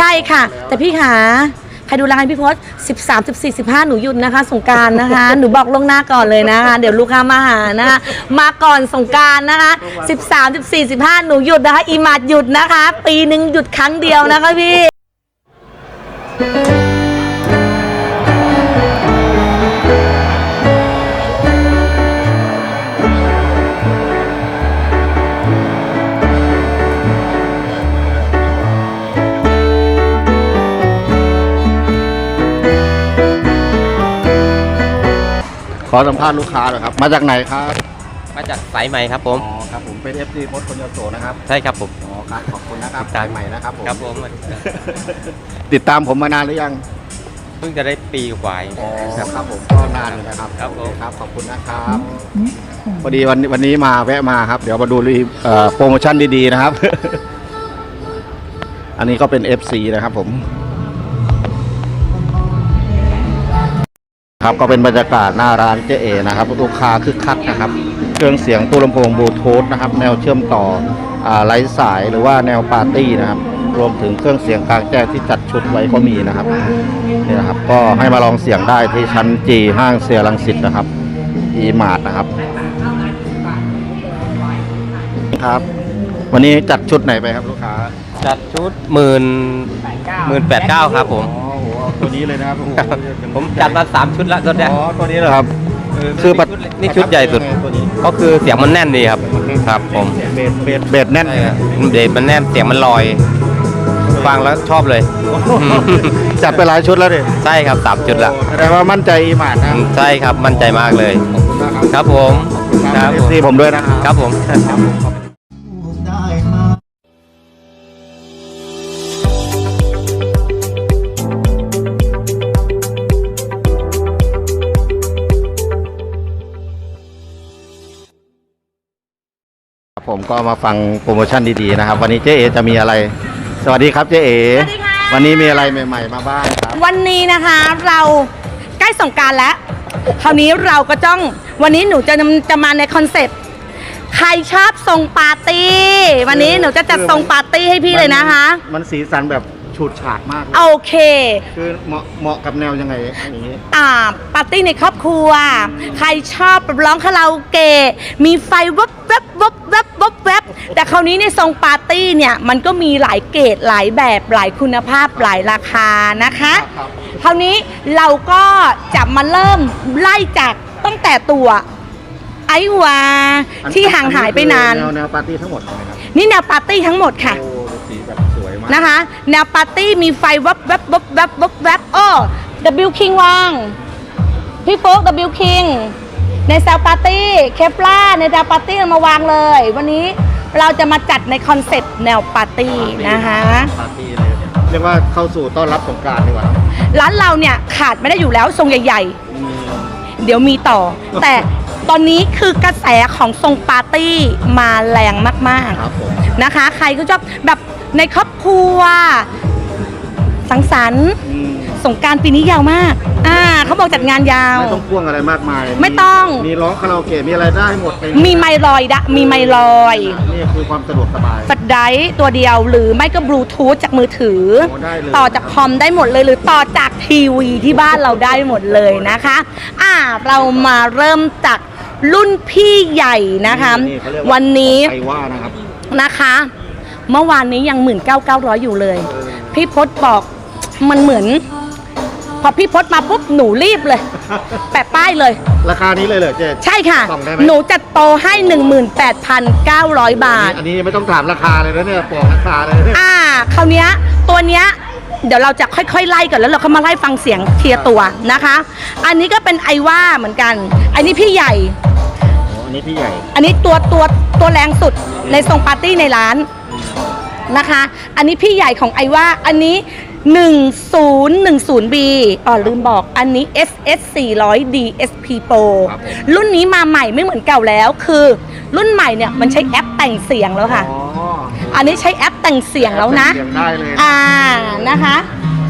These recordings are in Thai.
ใช่ค่ะ แต่พี่ขาใครดูรายการพี่พศ13 14 15 หนูหยุดนะคะ สงกรารนะคะ หนูบอกล่วงหน้าก่อนเลยนะคะ เดี๋ยวลูกค้ามาหานะคะ มาก่อนสงกรารนะคะ 13 14 15 หนูหยุดนะคะ อีมาดหยุดนะคะ ปีหนึ่งหยุดครั้งเดียวนะคะพี่ ขอสัมภาษณ์ลูกค้าหน่อยครับ มาจากไหนครับมาจากสายใหม่ครับผม อ๋อครับผมเป็น FC มดคนยโสนะครับใช่ครับผม อ๋อครับขอบคุณนะครับครับสายใหม่นะครับผมครับผม ติดตามผมมานานหรือยังเพิ่งจะได้ปีกว่าเองอ๋อครับผมก็นานเลยนะครับครับผม โอเครับขอบคุณนะครับพอดีวันวันนี้มาแวะมาครับ เดี๋ยวมาดูรีเอ่อโปรโมชั่นดีๆนะครับ อันนี้ก็เป็น FC นะครับผม ครับก็เป็นบรรยากาศหน้าร้านเจเอนะครับลูกค้าคึกคักนะครับ เครื่องเสียงตู้ลำโพงบลูทูธนะครับ แนวเชื่อมต่ออไร้สายหรือว่าแนวปาร์ตี้นะครับ รวมถึงเครื่องเสียงกลางแจ้งที่จัดชุดไว้ก็มีนะครับนี่นะครับ ก็ให้มาลองเสียงได้ที่ชั้นจีห้างเซียรังสิตนะครับอีมาร์ทนะครับ ครับ วันนี้จัดชุดไหนไปครับลูกค้า จัดชุดหมื่นหมื่นแปดเก้าครับผม ตัวนี้เลยนะครับโอ้โหผมจัดมาสามชุดแล้วตัวเนี้ยอ๋อตัวนี้เหรอครับ คือคือปัดนี่ชุดใหญ่สุด ตัวนี้ก็คือเสียงมันแน่นดีครับครับผมเบสเบสเบสแน่นใช่ครับเดทมันแน่นเสียงมันลอยฟังแล้วชอบเลยจัดไปหลายชุดแล้วดิใช่ครับสามชุดละแสดงว่ามั่นใจอีหมาดนะใช่ครับมั่นใจมากเลยขอบคุณนะครับครับผมคครัรับบผมซีผมด้วยนะครับครับผม ผมก็มาฟังโปรโมชั่นดีๆนะครับ วันนี้เจ๊เอจะมีอะไร สวัสดีครับเจ๊เอสวัสดีค่ะ วันนี้มีอะไรใหม่ๆมาบ้างครับ วันนี้นะคะเราใกล้สงกรารแล้ว คราวนี้เราก็ต้องวันนี้หนูจะจะมาในคอนเซ็ปต์ใครชอบทรงปาร์ตี้ วันนี้หนูจะจัดทรงปาร์ตี้ให้พี่เลยนะคะ มันสีสันแบบ ฉูดฉาดมากเลยโอเค คือเหมาะเหมาะกับแนวยังไงอย่างนี้ อ่าปาร์ตี้ในครอบครัว ใครชอบร้องคาราโอเกะมีไฟวับวับวับวับวับวับแต่คราวนี้ในทรงปาร์ตี้เนี่ยมันก็มีหลายเกรดหลายแบบหลายคุณภาพหลายราคานะคะครับ คราวนี้เราก็จะมาเริ่มไล่จากตั้งแต่ตัว ไอวาที่ห่างหายไปนานแนวแนวปาร์ตี้ทั้งหมดใช่ไหมครับนี่แนวปาร์ตี้ทั้งหมดค่ะ โอ้ นะคะ แนวปาร์ตี้มีไฟวับวับวับวับวับวับโอ้ W King วาง พี่โฟก W King ในแซลปาร์ตี้เคปล่าในแซลปาร์ตี้เรามาวางเลย วันนี้เราจะมาจัดในคอนเซ็ปต์แนวปาร์ตี้นะคะปาร์ตี้เลยเรียกว่าเข้าสู่ต้อนรับสงกรารดีกว่าร้านเราเนี่ยขาดไม่ได้อยู่แล้วทรงใหญ่ๆอืมเดี๋ยวมีต่อ แต่ตอนนี้คือกระแสของทรงปาร์ตี้มาแรงมากครับผมๆนะคะใครก็ชอบแบบ ในครอบครัว สังสรรค์อืมสงกรารปีนี้ยาวมาก อ่าเขาบอกจัดงานยาว ไม่ต้องพ่วงอะไรมากมายไม่ต้อง มีร้องคาราโอเกะมีอะไรได้หมดเลยมีไมลอยดะมีไมลอย นี่คือความสะดวกสบายฟัดไดร์ตัวเดียวหรือไม่ก็บลูทูธจากมือถือ โอ้ได้เลย ต่อจากคอมได้หมดเลยหรือต่อจากทีวีที่บ้านเราได้หมดเลยนะคะ อ่าเรามาเริ่มจากรุ่นพี่ใหญ่นะคะนี่เขาเรียกวันนี้ไอว่านะครับ นะคะ เมื่อวานนี้ยัง 19,900 อยู่เลย พี่พศบอกมันเหมือน พอพี่พศมาปุ๊บหนูรีบเลย แปะป้ายเลย ราคานี้เลยเหรอเจ๊ ใช่ค่ะ ส่องได้ไหม หนูจัดโตให้ 18,900 บาท อันนี้ไม่ต้องถามราคาเลยนะเนี่ยบอกราคาเลยอ่าคราวเนี้ยตัวเนี้ยเดี๋ยวเราจะค่อยๆไล่ก่อนแล้วเราก็มาไล่ฟังเสียงเทียร์ตัวนะคะ อันนี้ก็เป็นไอว่าเหมือนกัน อันนี้พี่ใหญ่ โอ้อันนี้พี่ใหญ่อันนี้ตัวตัวตัวแรงสุดในทรงปาร์ตี้ในร้าน นะคะ อันนี้พี่ใหญ่ของไอว่า อันนี้ 1010B อ๋อลืมบอกอันนี้ SS 400 DSP Pro ครับผม รุ่นนี้มาใหม่ไม่เหมือนเก่าแล้ว คือรุ่นใหม่เนี่ยมันใช้แอปแต่งเสียงแล้วค่ะอ๋ออันนี้ใช้แอปแต่งเสียงแล้วนะ เสียงได้เลยอ่านะคะ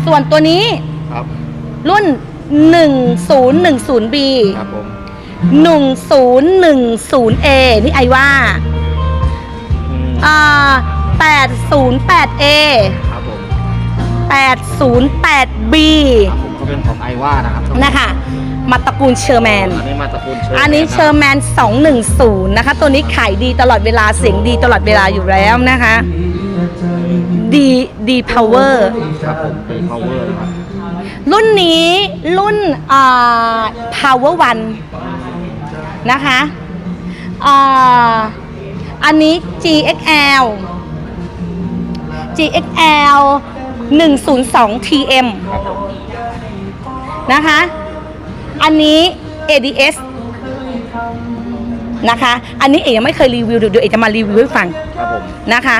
ส่วนตัวนี้ครับรุ่น 1010B ครับผม 1010A นี่ไอว่า อืม อ่า 808A ครับผม 808B ผมก็เป็นของไอว่านะครับนะคะมาตระกูลเชอร์แมน อันนี้มาตระกูลเชอร์อันนี้เชอร์แมน 210 นะคะ ตัวนี้ขายดีตลอดเวลาเสียงดีตลอดเวลาอยู่แล้วนะคะดีดีพาวเวอร์ครับผมเป็น power นะครับรุ่นนี้รุ่นอ่า power one นะคะอ่าอันนี้ GXL GXL 102 TM ครับผมนะคะ อันนี้ ADS นะคะ อันนี้เอ๋ยังไม่เคยรีวิวเดี๋ยวเดี๋ยวเอ๋จะมารีวิวให้ฟังครับผมนะคะ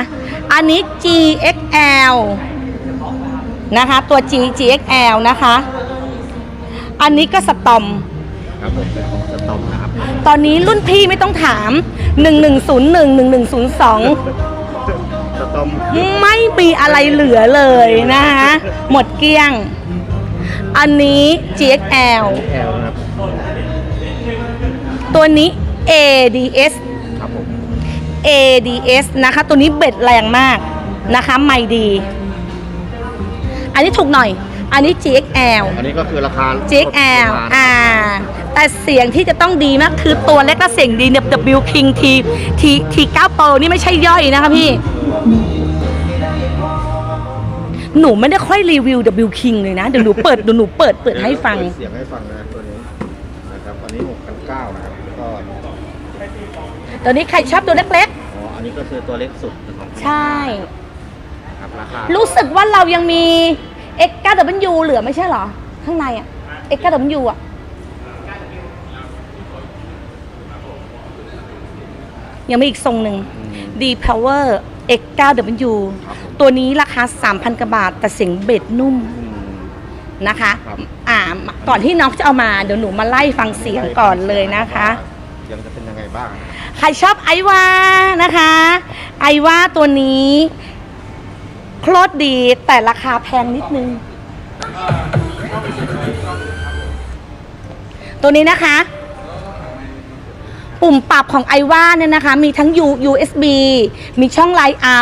อันนี้ GXL นะคะ ตัว G GXL นะคะ อันนี้ก็สตอม ครับผมเป็นของสตอมนะครับ ตอนนี้รุ่นพี่ไม่ต้องถาม 1101 1102สตอม ไม่มีอะไรเหลือเลยนะคะหมดเกลี้ยง อันนี้ GXL แอลนะครับตัวนี้ ADS ครับผม ADS นะคะ ตัวนี้เบ็ดแรงมากนะคะไม่ดี อันนี้ถูกหน่อย อันนี้ GXL อันนี้ก็คือราคา GXL ประมาณอ่า แต่เสียงที่จะต้องดีมากคือตัวเล็กและเสียงดีเนี่ย W King T T T 9 Pro นี่ไม่ใช่ย่อยนะคะพี่ หนูไม่ได้ค่อยรีวิว W King เลยนะ เดี๋ยวหนูเปิดเดี๋ยวหนูเปิดเปิดให้ฟังเปิดเสียงให้ฟังนะตัวนี้นะครับอันนี้6,900นะครับก็ตัวนี้ใครชอบตัวเล็กอ๋ออันนี้ก็คือตัวเล็กสุดของๆ ใช่ครับราคารู้สึกว่าเรายังมี X 9 W เหลือไม่ใช่เหรอ ข้างในอะ X 9 W อะยังมีอีกทรงหนึ่ง D Power X 9 W ตัวนี้ราคา 3,000กว่าบาท แต่เสียงเบสนุ่มอืมนะคะ ครับ อ่า ก่อนที่น้องจะเอามา เดี๋ยวหนูมาไล่ฟังเสียงก่อนเลยนะคะ เสียงจะเป็นยังไงบ้าง ใครชอบไอวานะคะ ไอวาตัวนี้โคตรดีแต่ราคาแพงนิดนึง ตัวนี้นะคะ ปุ่มปรับของไอวาเนี่ยนะคะ มีทั้ง U USB มีช่องไลท์เอา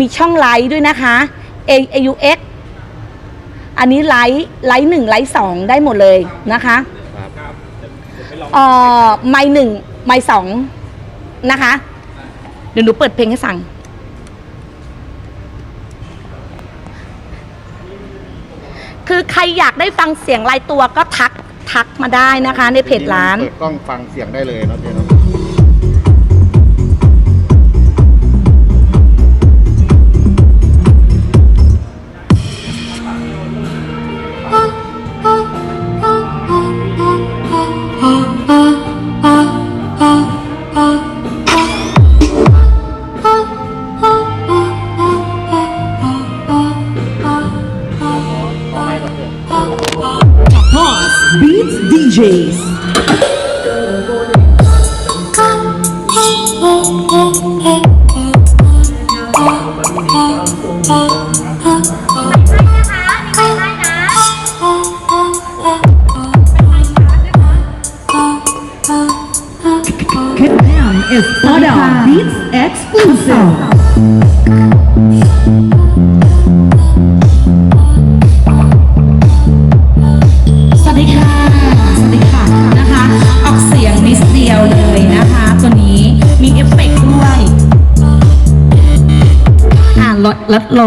มีช่องไลท์ด้วยนะคะ A AUX อันนี้ไลท์ไลท์หนึ่งไลท์สองได้หมดเลยนะคะครับเอ่อไม้หนึ่งไม้สองนะคะ เดี๋ยวหนูเปิดเพลงให้ฟังคือใครอยากได้ฟังเสียงรายตัวก็ทักทักมาได้นะคะ ในเพจร้าน เปิดกล้องฟังเสียงได้เลยเนาะเจ๊เนาะ Oh, oh, oh, oh.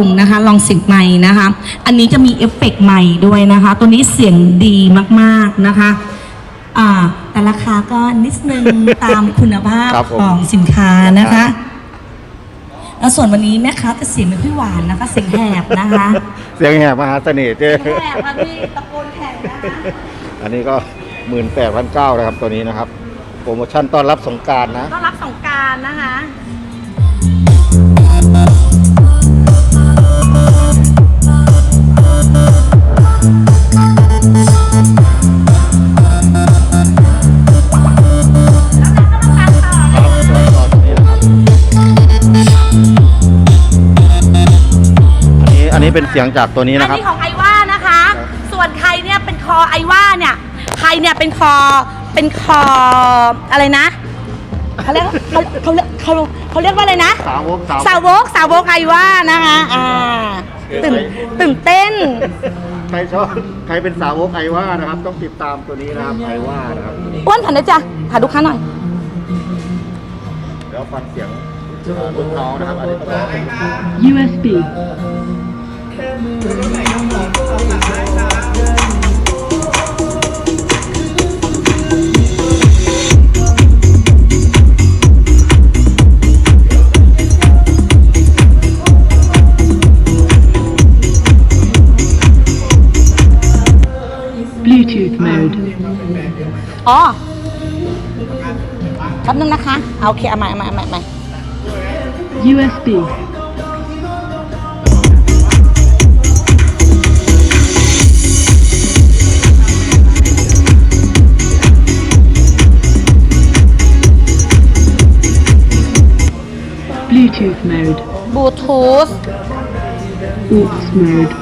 งนะคะ ลองเสียงใหม่นะคะ อันนี้จะมีเอฟเฟกต์ใหม่ด้วยนะคะ ตัวนี้เสียงดีมากๆนะคะอ่าแต่ราคาก็นิดนึงตามคุณภาพครับผมของสินค้านะคะแล้วส่วนวันนี้แม่ค้าจะเสียงไม่ค่อยหวานนะคะ เสียงแหบนะคะ เสียงแหบมหาเสน่ห์เจ๊แหบค่ะพี่ตะโกนแข่งนะคะอันนี้ก็หมื่นแปดพันเก้านะครับตัวนี้นะครับ โปรโมชั่นต้อนรับสงกรารนะต้อนรับสงกรารนะคะ อตัวนี้นะครับอันนี้อันนี้เป็นเสียงจากตัวนี้อันนะครับ นี้ของไอว่านะคะ ส่วนใครเนี่ยเป็นคอไอว่าเนี่ย ใครเนี่ยเป็นคอ เป็นคออะไรนะ เขาเรียกเขาเขาเรียกเขาเขาเรียกว่าอะไรนะ สาวกสาวกสาวกสาวกไอว่านะคะ อ่า ตื่นตื่นเต้น ใครชอบใครเป็นสาวกไอว่านะครับ ต้องติดตามตัวนี้นะครับไอว่านะครับอ้วนผ่านได้จ้ะถ่ายลูกค้าหน่อย เดี๋ยวฟังเสียงเอ่อลูกน้องนะครับอันนี้ต้องเป็น USB. อ๋อแป๊บนึงนะคะ เอาโอเคเอาใหม่เอาใหม่เอาใหม่เอาใหม่ USB. บลูทูธ mode บลูทูธ aux mode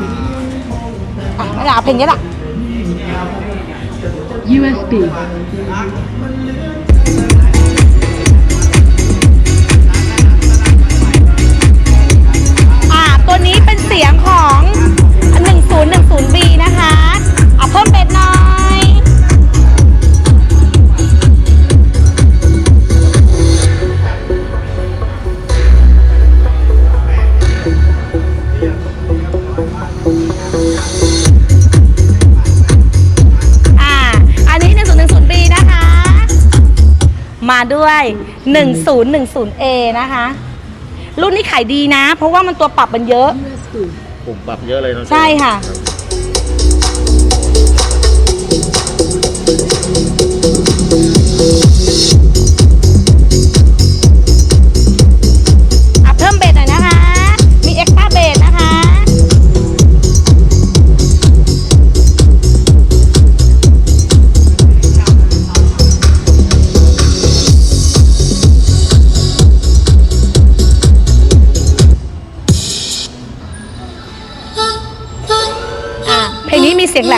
อะไม่ได้เอาเพลงนี้แหละ USB อ่าตัวนี้เป็นเสียงของ 1010B นะคะเอาเพิ่มเบสหน่อย มาด้วย 1010A นะคะ รุ่นนี้ขายดีนะ เพราะว่ามันตัวปรับมันเยอะ ปุ่มปรับเยอะเลยนะใช่ค่ะอะ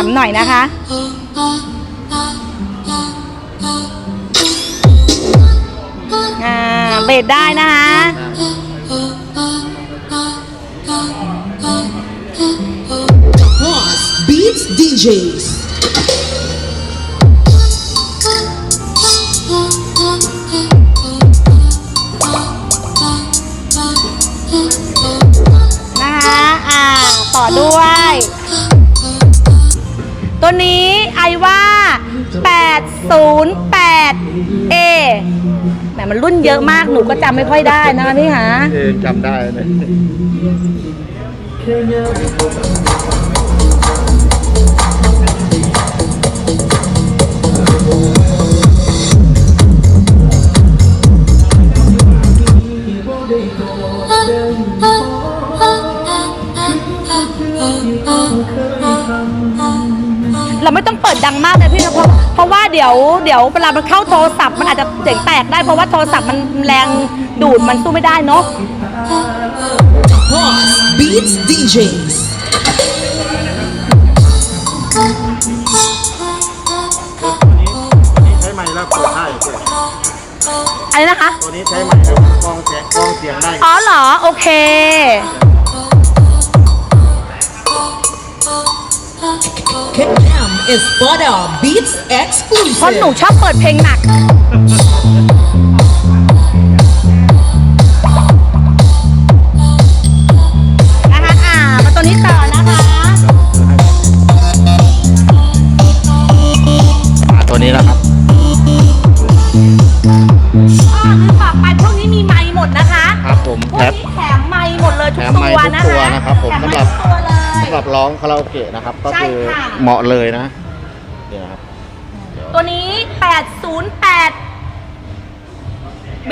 มีเสียงแหลมหน่อยนะคะ อ่า เบสได้นะคะ Plus Beats DJs นะคะ อ่า ต่อด้วย ตัวนี้ไอว่า 808A แหมมันรุ่นเยอะมากหนูก็จำไม่ค่อยได้นะคะพี่หา เอจำได้เลย ดี๋ยวเดี๋ยวเวลามันเข้าโทรศัพท์มันอาจจะเสียงแตกได้เพราะว่าโทรศัพท์มันแรงดูดมันสู้ไม่ได้เนาะ Plus Beats DJs ใช้ไมค์แล้วเปิดได้เปิดอะไรนะคะ ตัวนี้ใช้ไมค์แล้วกรองเสียงกรองเสียงได้ อ๋อเหรอ โอเค KM is Butter Beats เพราะหนู exclusive ชอบเปิดเพลงหนัก รับร้องคาราโอเกะนะครับ ก็ใช่คือค่ะ เหมาะเลยนะเนี่ยนะครับตัวนี้ 808 B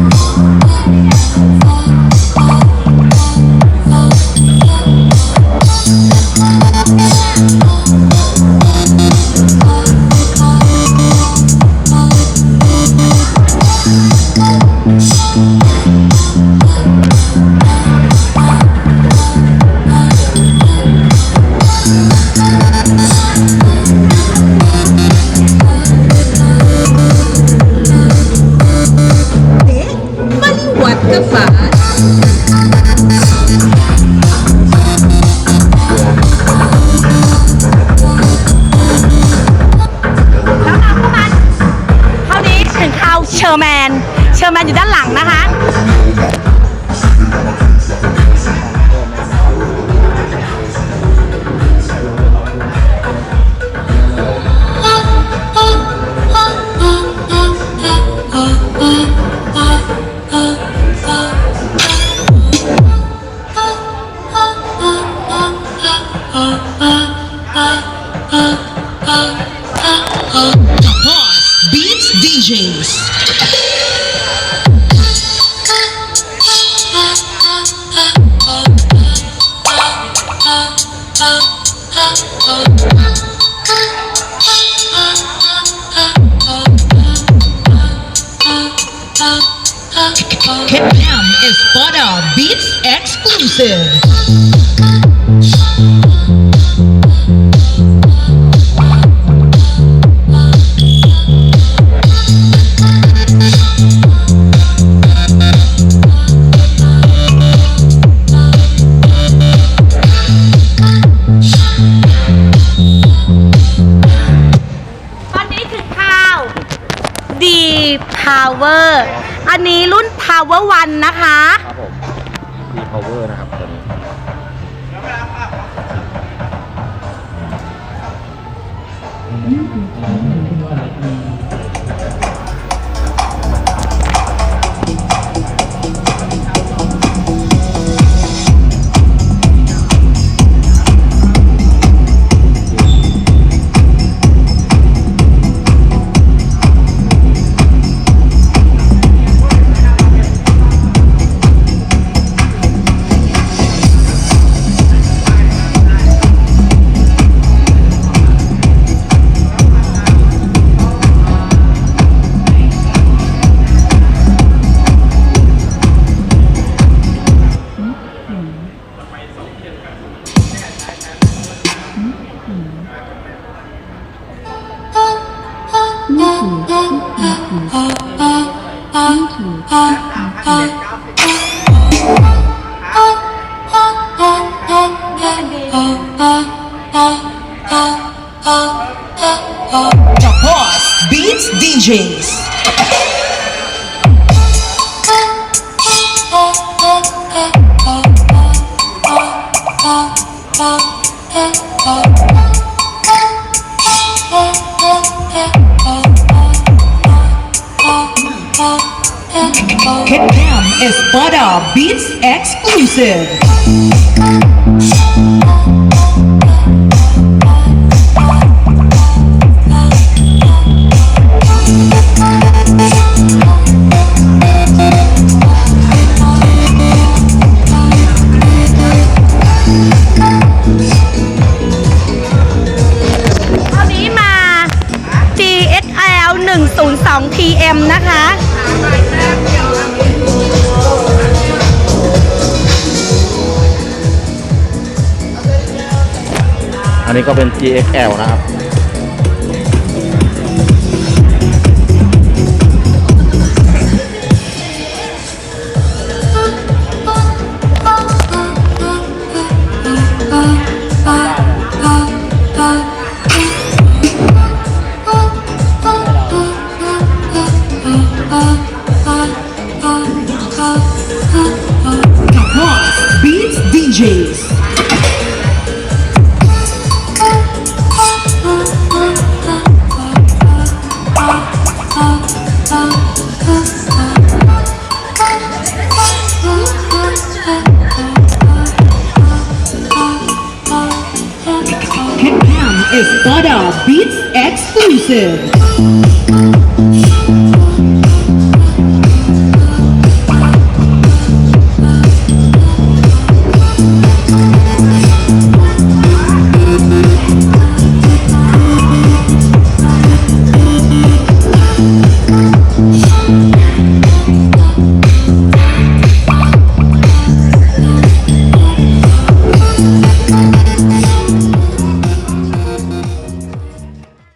Hip Ham is Bada Beats exclusive. Power One นะคะ ครับผมมี power นะครับตัวนี้ The Hit them is Butter Beats exclusive. อันนี้ก็เป็น GXL นะครับ Beats Exclusive.